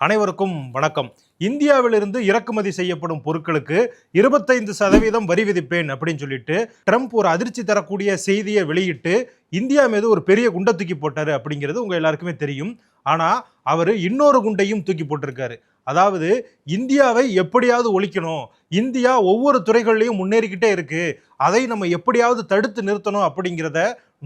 அனைவருக்கும் வணக்கம். இந்தியாவிலிருந்து இறக்குமதி செய்யப்படும் பொருட்களுக்கு இருபத்தைந்து சதவீதம் வரி விதிப்பேன் அப்படின்னு சொல்லிட்டு ட்ரம்ப் ஒரு அதிர்ச்சி தரக்கூடிய செய்தியை வெளியிட்டு இந்தியா மீது ஒரு பெரிய குண்டை தூக்கி போட்டார் அப்படிங்கிறது உங்கள் எல்லாருக்குமே தெரியும். ஆனால் அவர் இன்னொரு குண்டையும் தூக்கி போட்டிருக்காரு. அதாவது இந்தியாவை எப்படியாவது ஒழிக்கணும். இந்தியா ஒவ்வொரு துறைகள்லையும் முன்னேறிக்கிட்டே இருக்குது அதை நம்ம எப்படியாவது தடுத்து நிறுத்தணும் அப்படிங்கிறத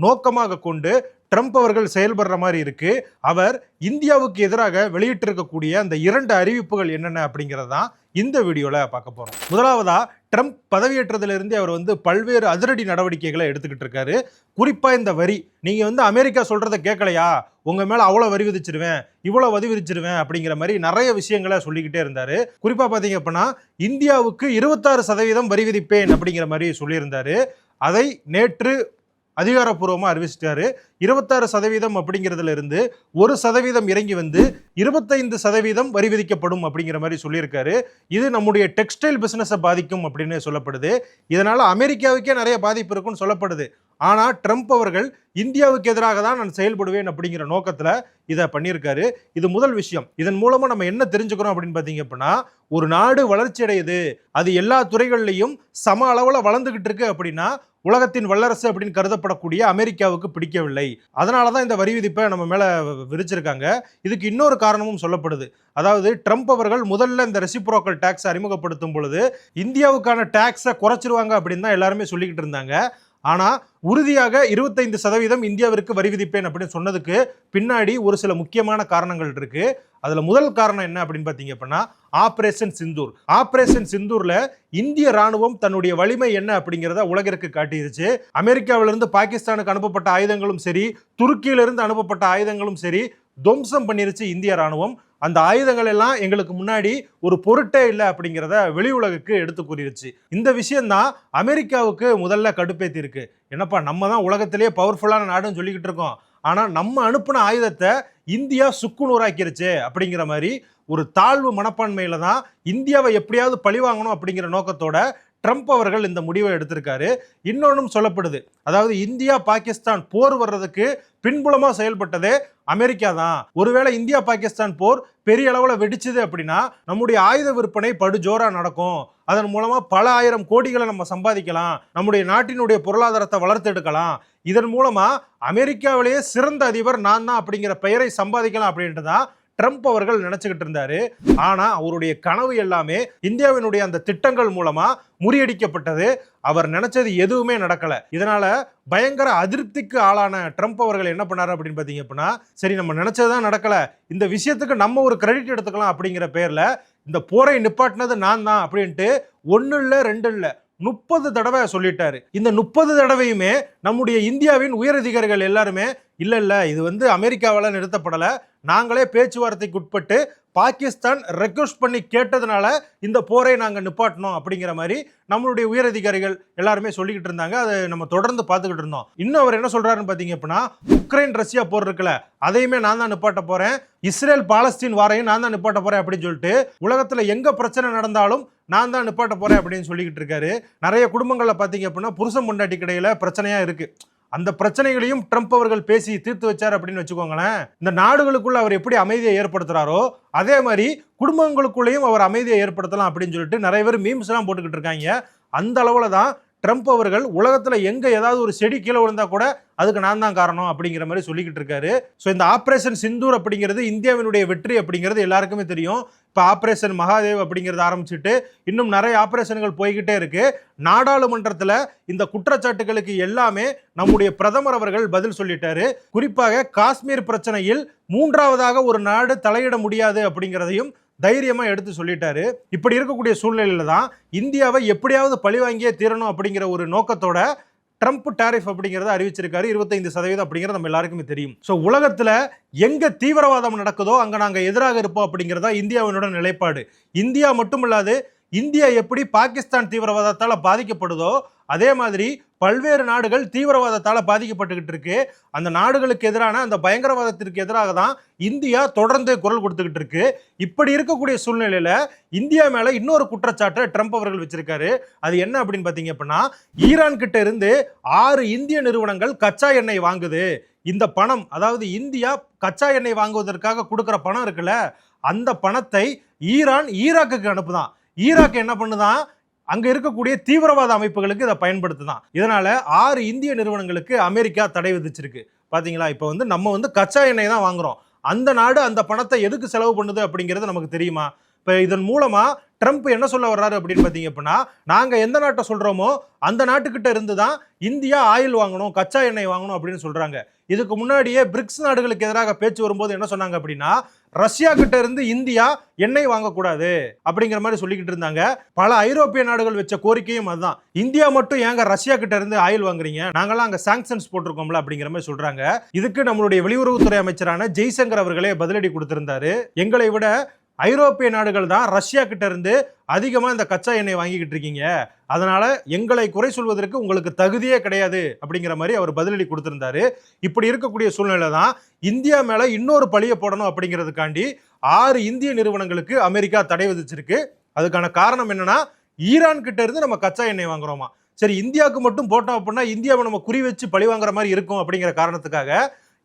நோக்கமாக கொண்டு ட்ரம்ப் அவர்கள் செயல்படுற மாதிரி இருக்கு. அவர் இந்தியாவுக்கு எதிராக வெளியிட்டிருக்கக்கூடிய அந்த இரண்டு அறிவிப்புகள் என்னென்ன அப்படிங்கிறது தான் இந்த வீடியோவில் பார்க்க போகிறோம் முதலாவதா ட்ரம்ப் பதவியேற்றதிலிருந்து அவர் வந்து பல்வேறு அதிரடி நடவடிக்கைகளை எடுத்துக்கிட்டு இருக்காரு. குறிப்பாக இந்த வரி நீங்கள் வந்து அமெரிக்கா சொல்கிறத கேட்கலையா? உங்கள் மேலே அவ்வளோ வரி விதிச்சிருவேன் இவ்வளோ வரி விதிச்சிருவேன் அப்படிங்கிற மாதிரி நிறைய விஷயங்களை சொல்லிக்கிட்டே இருந்தார். குறிப்பாக பார்த்தீங்க அப்படின்னா இந்தியாவுக்கு இருபத்தாறு சதவீதம் வரி விதிப்பேன் அப்படிங்கிற மாதிரி சொல்லியிருந்தார். அதை நேற்று அதிகாரப்பூர்வமாக அறிவிச்சிட்டாரு. இருபத்தாறு சதவீதம் அப்படிங்கிறதுல இருந்து ஒரு சதவீதம் இறங்கி வந்து இருபத்தைந்து சதவீதம் வரி விதிக்கப்படும் அப்படிங்கிற மாதிரி சொல்லியிருக்காரு. இது நம்முடைய டெக்ஸ்டைல் பிஸ்னஸை பாதிக்கும் அப்படின்னு சொல்லப்படுது. இதனால் அமெரிக்காவுக்கே நிறைய பாதிப்பு இருக்குன்னு சொல்லப்படுது. ஆனால் ட்ரம்ப் அவர்கள் இந்தியாவுக்கு எதிராக தான் நான் செயல்படுவேன் அப்படிங்கிற நோக்கத்தில் இதை பண்ணியிருக்காரு. இது முதல் விஷயம். இதன் மூலமாக நம்ம என்ன தெரிஞ்சுக்கிறோம் அப்படின்னு பார்த்தீங்க அப்படின்னா ஒரு நாடு வளர்ச்சி அடையுது அது எல்லா துறைகள்லையும் சம அளவில் வளர்ந்துக்கிட்டு இருக்கு அப்படின்னா உலகத்தின் வல்லரசு அப்படின்னு கருதப்படக்கூடிய அமெரிக்காவுக்கு பிடிக்கவில்லை. அதனால தான் இந்த வரி விதிப்பை நம்ம மேலே விரிச்சிருக்காங்க இதுக்கு இன்னொரு காரணமும் சொல்லப்படுது. அதாவது ட்ரம்ப் அவர்கள் முதல்ல இந்த ரெசிப்ரோக்கல் டேக்ஸ் அறிமுகப்படுத்தும் பொழுது இந்தியாவுக்கான டேக்ஸை குறைச்சிருவாங்க அப்படின்னு தான் எல்லாருமே சொல்லிக்கிட்டு இருந்தாங்க. ஆனால் உறுதியாக இருபத்தைந்து சதவீதம் இந்தியாவிற்கு வரி விதிப்பேன் அப்படின்னு சொன்னதுக்கு பின்னாடி ஒரு சில முக்கியமான காரணங்கள் இருக்கு. அதில் முதல் காரணம் என்ன அப்படின்னு பார்த்தீங்க அப்படின்னா ஆப்ரேஷன் சிந்தூர். ஆப்ரேஷன் சிந்தூரில் இந்திய ராணுவம் தன்னுடைய வலிமை என்ன அப்படிங்கிறத உலகிற்கு காட்டியிருச்சு அமெரிக்காவிலிருந்து பாகிஸ்தானுக்கு அனுப்பப்பட்ட ஆயுதங்களும் சரி துருக்கியிலிருந்து அனுப்பப்பட்ட ஆயுதங்களும் சரி துவம்சம் பண்ணிருச்சு இந்திய ராணுவம் அந்த ஆயுதங்கள் எல்லாம் எங்களுக்கு முன்னாடி ஒரு பொருட்டே இல்லை அப்படிங்கிறத வெளி உலகுக்கு எடுத்து கூறிருச்சு. இந்த விஷயம்தான் அமெரிக்காவுக்கு முதல்ல கடுப்பேத்தி இருக்கு. என்னப்பா நம்ம தான் உலகத்திலேயே பவர்ஃபுல்லான நாடுன்னு சொல்லிக்கிட்டு இருக்கோம். ஆனால் நம்ம அனுப்பின ஆயுதத்தை இந்தியா சுக்குநூறாக்கிருச்சு அப்படிங்கிற மாதிரி ஒரு தாழ்வு மனப்பான்மையில் தான் இந்தியாவை எப்படியாவது பழி வாங்கணும் அப்படிங்கிற நோக்கத்தோட ட்ரம்ப் அவர்கள் இந்த முடிவை எடுத்திருக்காரு. இன்னொன்றும் சொல்லப்படுது. அதாவது இந்தியா பாகிஸ்தான் போர் வர்றதுக்கு பின்புலமாக செயல்பட்டதே அமெரிக்கா தான் ஒருவேளை இந்தியா பாகிஸ்தான் போர் பெரிய அளவில் வெடிச்சுது அப்படின்னா நம்முடைய ஆயுத விற்பனை படுஜோரா நடக்கும். அதன் மூலமா பல ஆயிரம் கோடிகளை நம்ம சம்பாதிக்கலாம். நம்முடைய நாட்டினுடைய பொருளாதாரத்தை வளர்த்தெடுக்கலாம் இதன் மூலமா அமெரிக்காவிலேயே சிறந்த அதிபர் நான் தான் அப்படிங்கிற பெயரை சம்பாதிக்கலாம் அப்படின்ட்டு தான் ட்ரம்ப் அவர்கள் நினைச்சுக்கிட்டு இருந்தாரு. ஆனா அவருடைய கனவு எல்லாமே இந்தியாவினுடைய அந்த திட்டங்கள் மூலமா முறியடிக்கப்பட்டது. அவர் நினைச்சது எதுவுமே நடக்கல. இதனால பயங்கர அதிருப்திக்கு ஆளான ட்ரம்ப் அவர்கள் என்ன பண்ணாரு அப்படின்னு பார்த்தீங்க அப்படின்னா சரி நம்ம நினைச்சதுதான் நடக்கல. இந்த விஷயத்துக்கு நம்ம ஒரு கிரெடிட் எடுத்துக்கலாம் அப்படிங்கிற பேர்ல இந்த போரை நிப்பாட்டினது நான் தான் அப்படின்ட்டு ஒன்னு இல்லை ரெண்டு இல்லை முப்பது தடவை சொல்லிட்டாரு. இந்த முப்பது தடவையுமே நம்முடைய இந்தியாவின் உயரதிகாரிகள் எல்லாருமே இல்லை இல்லை இது வந்து அமெரிக்காவால் நிறுத்தப்படலை. நாங்களே பேச்சுவார்த்தைக்கு உட்பட்டு பாகிஸ்தான் ரெக்வஸ்ட் பண்ணி கேட்டதுனால இந்த போரை நாங்கள் நிப்பாட்டினோம் அப்படிங்கிற மாதிரி நம்மளுடைய உயரதிகாரிகள் எல்லாருமே சொல்லிக்கிட்டு இருந்தாங்க. அதை நம்ம தொடர்ந்து பார்த்துக்கிட்டு இருந்தோம். இன்னும் அவர் என்ன சொல்கிறாருன்னு பார்த்தீங்க அப்படின்னா உக்ரைன் ரஷ்யா போர் இருக்குல்ல அதையுமே நான் தான் நிப்பாட்ட போகிறேன் இஸ்ரேல் பாலஸ்தீன் வாரையும் நான் தான் நிப்பாட்ட போகிறேன் அப்படின்னு சொல்லிட்டு உலகத்தில் எங்கே பிரச்சனை நடந்தாலும் நான் தான் நிப்பாட்ட போகிறேன் அப்படின்னு சொல்லிக்கிட்டு இருக்காரு. நிறைய குடும்பங்களில் பார்த்தீங்க அப்படின்னா புருஷன் முன்னாடி கிடையில பிரச்சனையாக இருக்குது அந்த பிரச்சனைகளையும் ட்ரம்ப் அவர்கள் பேசி தீர்த்து வச்சார் அப்படின்னு வச்சுக்கோங்களேன். இந்த நாடுகளுக்குள்ள அவர் எப்படி அமைதியை ஏற்படுத்துறாரோ அதே மாதிரி குடும்பங்களுக்குள்ளேயும் அவர் அமைதியை ஏற்படுத்தலாம் அப்படின்னு சொல்லிட்டு நிறைய பேர் மீம்ஸ் எல்லாம் போட்டுக்கிட்டு இருக்காங்க. அந்த அளவுல தான் ட்ரம்ப் அவர்கள் உலகத்தில் எங்கே ஏதாவது ஒரு செடி கீழே விழுந்தா கூட அதுக்கு நான் தான் காரணம் அப்படிங்கிற மாதிரி சொல்லிக்கிட்டு இருக்காரு. ஸோ இந்த ஆப்ரேஷன் சிந்தூர் அப்படிங்கிறது இந்தியாவினுடைய வெற்றி அப்படிங்கிறது எல்லாருக்குமே தெரியும். இப்போ ஆப்ரேஷன் மகாதேவ் அப்படிங்கிறத ஆரம்பிச்சுட்டு இன்னும் நிறைய ஆப்ரேஷன்கள் போய்கிட்டே இருக்கு. நாடாளுமன்றத்தில் இந்த குற்றச்சாட்டுகளுக்கு எல்லாமே நம்முடைய பிரதமர் அவர்கள் பதில் சொல்லிட்டாரு. குறிப்பாக காஷ்மீர் பிரச்சனையில் மூன்றாவதாக ஒரு நாடு தலையிட முடியாது அப்படிங்கிறதையும் தைரியமாக எடுத்து சொல்லிட்டாரு. இப்படி இருக்கக்கூடிய சூழ்நிலையில தான் இந்தியாவை எப்படியாவது பழிவாங்கியே தீரணும் அப்படிங்கிற ஒரு நோக்கத்தோட ட்ரம்ப் டாரிஃப் அப்படிங்கிறத அறிவிச்சிருக்காரு. இருபத்தைந்து சதவீதம் அப்படிங்கிறது நம்ம எல்லாருக்குமே தெரியும். ஸோ உலகத்தில் எங்க தீவிரவாதம் நடக்குதோ அங்கே நாங்கள் எதிராக இருப்போம் அப்படிங்கிறதா இந்தியாவினோட நிலைப்பாடு. இந்தியா மட்டும் இல்லாது இந்தியா எப்படி பாகிஸ்தான் தீவிரவாதத்தால் பாதிக்கப்படுதோ அதே மாதிரி பல்வேறு நாடுகள் தீவிரவாதத்தால் பாதிக்கப்பட்டுக்கிட்டு இருக்கு. அந்த நாடுகளுக்கு எதிரான அந்த பயங்கரவாதத்திற்கு எதிராக தான் இந்தியா தொடர்ந்து குரல் கொடுத்துக்கிட்டு இருக்கு. இப்படி இருக்கக்கூடிய சூழ்நிலையில் இந்தியா மேலே இன்னொரு குற்றச்சாட்டை ட்ரம்ப் அவர்கள் வச்சிருக்காரு. அது என்ன அப்படின்னு பார்த்தீங்க அப்படின்னா ஈரான் கிட்ட இருந்து ஆறு இந்திய நிறுவனங்கள் கச்சா எண்ணெய் வாங்குது. இந்த பணம் அதாவது இந்தியா கச்சா எண்ணெய் வாங்குவதற்காக கொடுக்குற பணம் இருக்குல்ல அந்த பணத்தை ஈரான் ஈராக்குக்கு அனுப்புதான். ஈராக் என்ன பண்ணுதான் அங்க இருக்கக்கூடிய தீவிரவாத அமைப்புகளுக்கு இதை பயன்படுத்துதான். இதனால ஆறு இந்திய நிறுவனங்களுக்கு அமெரிக்கா தடை விதிச்சிருக்கு. பாத்தீங்களா? இப்போ வந்து நம்ம வந்து கச்சா எண்ணெய் தான் வாங்குறோம். அந்த நாடு அந்த பணத்தை எதுக்கு செலவு பண்ணுது அப்படிங்கிறது நமக்கு தெரியுமா? இப்போ இதன் மூலமா ட்ரம்ப் என்ன சொல்ல வர்றாரு அப்படின்னு பார்த்தீங்க அப்படின்னா நாங்கள் எந்த நாட்டை சொல்கிறோமோ அந்த நாட்டுக்கிட்ட இருந்து தான் இந்தியா ஆயில் வாங்கணும் கச்சா எண்ணெய் வாங்கணும் அப்படின்னு சொல்கிறாங்க இதுக்கு முன்னாடியே பிரிக்ஸ் நாடுகளுக்கு எதிராக பேச்சு வரும்போது என்ன சொன்னாங்க அப்படின்னா ரஷ்யா கிட்ட இருந்து இந்தியா எண்ணெய் வாங்கக்கூடாது அப்படிங்கிற மாதிரி சொல்லிக்கிட்டு இருந்தாங்க. பல ஐரோப்பிய நாடுகள் வச்ச கோரிக்கையும் அதுதான். இந்தியா மட்டும் ஏங்க ரஷ்யா கிட்ட இருந்து ஆயில் வாங்குறீங்க? நாங்கெல்லாம் அங்க சாங்ஷன்ஸ் போட்டிருக்கோம்ல அப்படிங்கிற மாதிரி சொல்றாங்க. இதுக்கு நம்மளுடைய வெளியுறவுத்துறை அமைச்சரான ஜெய்சங்கர் அவர்களே பதிலடி கொடுத்திருந்தாரு. எங்களை விட ஐரோப்பிய நாடுகள் தான் ரஷ்யா கிட்ட இருந்து அதிகமாக இந்த கச்சா எண்ணெய் வாங்கிக்கிட்டு இருக்கீங்க. அதனால எங்களை குறை சொல்வதற்கு உங்களுக்கு தகுதியே கிடையாது அப்படிங்கிற மாதிரி அவர் பதிலடி கொடுத்திருந்தாரு. இப்படி இருக்கக்கூடிய சூழ்நிலை தான் இந்தியா மேல இன்னொரு பழிய போடணும் அப்படிங்கிறதுக்காண்டி ஆறு இந்திய நிறுவனங்களுக்கு அமெரிக்கா தடை விதிச்சிருக்கு. அதுக்கான காரணம் என்னன்னா ஈரான் கிட்ட இருந்து நம்ம கச்சா எண்ணெய் வாங்குறோமா. சரி இந்தியாவுக்கு மட்டும் போட்டோம் அப்படின்னா இந்தியாவை நம்ம குறி வச்சு பழி வாங்குற மாதிரி இருக்கும் அப்படிங்கிற காரணத்துக்காக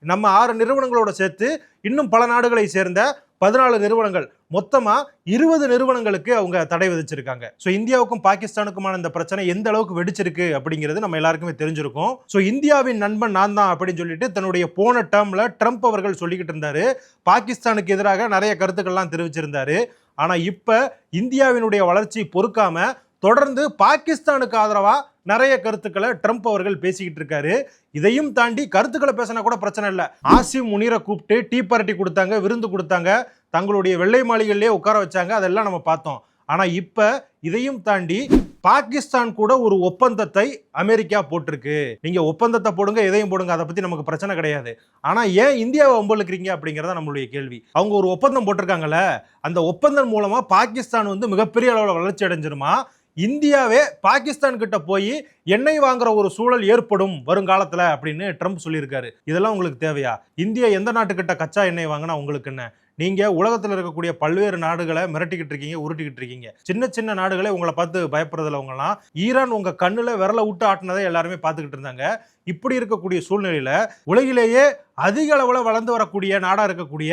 நம்ம ஆறு நிறுவனங்களோட சேர்த்து இன்னும் பல நாடுகளை சேர்ந்த பதினாலு நிறுவனங்கள். மொத்தமாக இருபது நிறுவனங்களுக்கு அவங்க தடை விதிச்சிருக்காங்க. ஸோ இந்தியாவுக்கும் பாகிஸ்தானுக்குமான இந்த பிரச்சனை எந்த அளவுக்கு வெடிச்சிருக்கு அப்படிங்கிறது நம்ம எல்லாருக்குமே தெரிஞ்சிருக்கும். ஸோ இந்தியாவின் நண்பன் நான் தான் அப்படின்னு சொல்லிட்டு தன்னுடைய போன டேர்மில் ட்ரம்ப் அவர்கள் சொல்லிக்கிட்டு இருந்தாரு. பாகிஸ்தானுக்கு எதிராக நிறைய கருத்துக்கள்லாம் தெரிவிச்சிருந்தாரு. ஆனால் இப்போ இந்தியாவினுடைய வளர்ச்சி பொறுக்காமல் தொடர்ந்து பாகிஸ்தானுக்கு ஆதரவாக நிறைய கருத்துக்களை ட்ரம்ப் அவர்கள் பேசிக்கிட்டு இருக்காரு. இதையும் தாண்டி கருத்துக்களை பேசினா கூட பிரச்சனை இல்லை. ஆசிம் முனீரை கூப்பிட்டு டீ பார்ட்டி கொடுத்தாங்க விருந்து கொடுத்தாங்க தங்களுடைய வெள்ளை மாளிகையிலே உட்கார வச்சாங்க அதெல்லாம் நம்ம பார்த்தோம். ஆனால் இப்போ இதையும் தாண்டி பாகிஸ்தான் கூட ஒரு ஒப்பந்தத்தை அமெரிக்கா போட்டிருக்கு. நீங்கள் ஒப்பந்தத்தை போடுங்க எதையும் போடுங்க அதை பற்றி நமக்கு பிரச்சனை கிடையாது. ஆனால் ஏன் இந்தியாவை ஒம்பளுக்குறீங்க அப்படிங்கிறத நம்மளுடைய கேள்வி. அவங்க ஒரு ஒப்பந்தம் போட்டிருக்காங்கல்ல அந்த ஒப்பந்தம் மூலமாக பாகிஸ்தான் வந்து மிகப்பெரிய அளவில் வளர்ச்சி அடைஞ்சிருமா? இந்தியாவே பாகிஸ்தான் கிட்ட போய் எண்ணெய் வாங்குற ஒரு சூழல் ஏற்படும் வருங்காலத்தில் அப்படின்னு ட்ரம்ப் சொல்லியிருக்காரு. இதெல்லாம் உங்களுக்கு தேவையா? இந்தியா எந்த நாட்டுக்கிட்ட கச்சா எண்ணெய் வாங்கினா உங்களுக்கு என்ன? நீங்க உலகத்துல இருக்கக்கூடிய பல்வேறு நாடுகளை மிரட்டிக்கிட்டு இருக்கீங்க உருட்டிக்கிட்டு இருக்கீங்க. சின்ன சின்ன நாடுகளே உங்களை பார்த்து பயப்படுறதுல உங்கலாம் ஈரான் உங்க கண்ணுல விரல விட்டு ஆட்டினதை எல்லாருமே பார்த்துக்கிட்டு இருந்தாங்க. இப்படி இருக்கக்கூடிய சூழ்நிலையில உலகிலேயே அதிக அளவுல வளர்ந்து வரக்கூடிய நாடா இருக்கக்கூடிய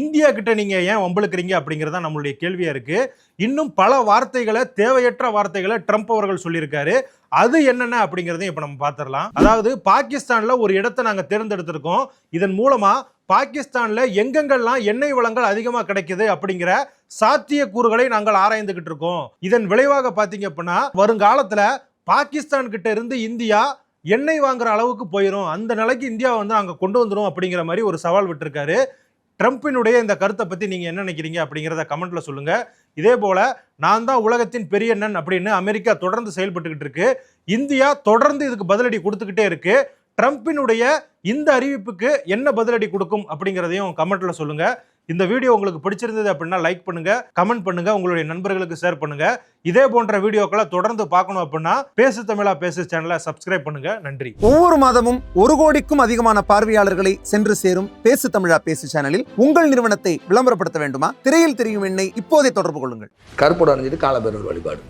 இந்தியா கிட்ட நீங்க ஏன் வம்பளுக்குறீங்க அப்படிங்கிறது தான் நம்மளுடைய கேள்வியா இருக்கு. இன்னும் பல வார்த்தைகளை தேவையற்ற வார்த்தைகளை ட்ரம்ப் அவர்கள் சொல்லியிருக்காரு. அது என்னென்ன அப்படிங்கிறதையும் இப்போ நம்ம பார்த்துடலாம். அதாவது பாகிஸ்தானில் ஒரு இடத்தை நாங்கள் தேர்ந்தெடுத்திருக்கோம். இதன் மூலமாக பாகிஸ்தானில் எங்கெங்கெல்லாம் எண்ணெய் வளங்கள் அதிகமாக கிடைக்குது அப்படிங்கிற சாத்திய கூறுகளை நாங்கள் ஆராய்ந்துகிட்டு இருக்கோம். இதன் விளைவாக பார்த்தீங்க அப்படின்னா வருங்காலத்தில் பாகிஸ்தான் கிட்ட இருந்து இந்தியா எண்ணெய் வாங்குற அளவுக்கு போயிடும் அந்த நிலைக்கு இந்தியா வந்து அங்கே கொண்டு வந்துடும் அப்படிங்கிற மாதிரி ஒரு சவால் விட்டுருக்காரு. ட்ரம்ப்பினுடைய இந்த கருத்தை பற்றி நீங்கள் என்ன நினைக்கிறீங்க அப்படிங்கிறத கமெண்ட்ல சொல்லுங்கள் இதே போல் நான் தான் உலகத்தின் பெரிய அண்ணன் அப்படின்னு அமெரிக்கா தொடர்ந்து செயல்பட்டுக்கிட்டு இருக்கு. இந்தியா தொடர்ந்து இதுக்கு பதிலடி கொடுத்துக்கிட்டே இருக்குது ட்ரம்ப்பினுடைய இந்த அறிவிப்புக்கு என்ன பதிலடி கொடுக்கும் அப்படிங்கிறதையும் கமெண்ட்ல சொல்லுங்க. இந்த வீடியோ உங்களுக்கு பிடிச்சிருந்தது அப்படின்னா லைக் பண்ணுங்க கமெண்ட் பண்ணுங்க உங்களுடைய நண்பர்களுக்கு ஷேர் பண்ணுங்க. இதே போன்ற வீடியோக்களை தொடர்ந்து பார்க்கணும் அப்படின்னா பேசு தமிழா பேசு சேனலை சப்ஸ்கிரைப் பண்ணுங்க. நன்றி. ஒவ்வொரு மாதமும் ஒரு கோடிக்கும் அதிகமான பார்வையாளர்களை சென்று சேரும் பேசு தமிழா பேசு சேனலில் உங்கள் நிறுவனத்தை விளம்பரப்படுத்த வேண்டுமா? திரையில் தெரியும் எண்ணை இப்போதே தொடர்பு கொள்ளுங்கள். கருப்போட அணிஞ்சிட்டு காலபேரர் வழிபாடு.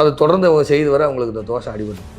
அதை தொடர்ந்து அவங்க செய்து வர அவங்களுக்கு இந்த தோஷம் அடிபட்டு